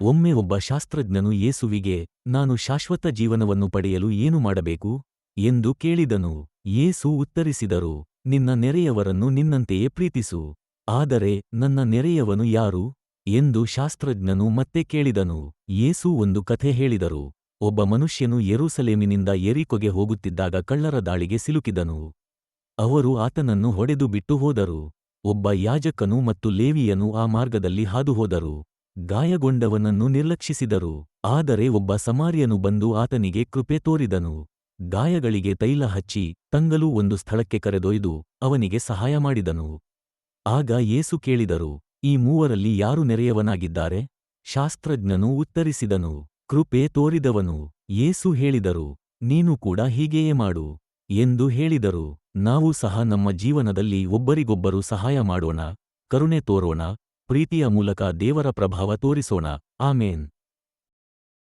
ಒಮ್ಮೆ ಒಬ್ಬ ಶಾಸ್ತ್ರಜ್ಞನು ಯೇಸುವಿಗೆ, ನಾನು ಶಾಶ್ವತ ಜೀವನವನ್ನು ಪಡೆಯಲು ಏನು ಮಾಡಬೇಕು? ಎಂದು ಕೇಳಿದನು. ಯೇಸು ಉತ್ತರಿಸಿದರು, ನಿನ್ನ ನೆರೆಯವರನ್ನು ನಿನ್ನಂತೆಯೇ ಪ್ರೀತಿಸು. ಆದರೆ ನನ್ನ ನೆರೆಯವನು ಯಾರು? ಎಂದು ಶಾಸ್ತ್ರಜ್ಞನು ಮತ್ತೆ ಕೇಳಿದನು. ಯೇಸು ಒಂದು ಕಥೆ ಹೇಳಿದರು. ಒಬ್ಬ ಮನುಷ್ಯನು ಯೆರೂಸಲೇಮಿನಿಂದ ಎರಿಕೊಗೆ ಹೋಗುತ್ತಿದ್ದಾಗ ಕಳ್ಳರ ದಾಳಿಗೆ ಸಿಲುಕಿದನು. ಅವರು ಆತನನ್ನು ಹೊಡೆದು ಬಿಟ್ಟು ಹೋದರು. ಒಬ್ಬ ಯಾಜಕನು ಮತ್ತು ಲೇವಿಯನು ಆ ಮಾರ್ಗದಲ್ಲಿ ಹಾದುಹೋದರು ಗಾಯಗೊಂಡವನನ್ನು ನಿರ್ಲಕ್ಷಿಸಿದರು. ಆದರೆ ಒಬ್ಬ ಸಮಾರಿಯನು ಬಂದು ಆತನಿಗೆ ಕೃಪೆ ತೋರಿದನು. ಗಾಯಗಳಿಗೆ ತೈಲ ಹಚ್ಚಿ ತಂಗಲು ಒಂದು ಸ್ಥಳಕ್ಕೆ ಕರೆದೊಯ್ದು ಅವನಿಗೆ ಸಹಾಯ ಮಾಡಿದನು. ಆಗ ಯೇಸು ಕೇಳಿದರು, ಈ ಮೂವರಲ್ಲಿ ಯಾರು ನೆರೆಯವನಾಗಿದ್ದಾರೆ? ಶಾಸ್ತ್ರಜ್ಞನು ಉತ್ತರಿಸಿದನು, ಕೃಪೆ ತೋರಿದವನು. ಯೇಸು ಹೇಳಿದರು, ನೀನು ಕೂಡ ಹೀಗೆಯೇ ಮಾಡು ಎಂದು ಹೇಳಿದರು. ನಾವು ಸಹ ನಮ್ಮ ಜೀವನದಲ್ಲಿ ಒಬ್ಬರಿಗೊಬ್ಬರು ಸಹಾಯ ಮಾಡೋಣ, ಕರುಣೆ ತೋರೋಣ ಪ್ರೀತಿಯ ಮೂಲಕ ದೇವರ ಪ್ರಭಾವ ತೋರಿಸೋಣ ಆಮೇನ್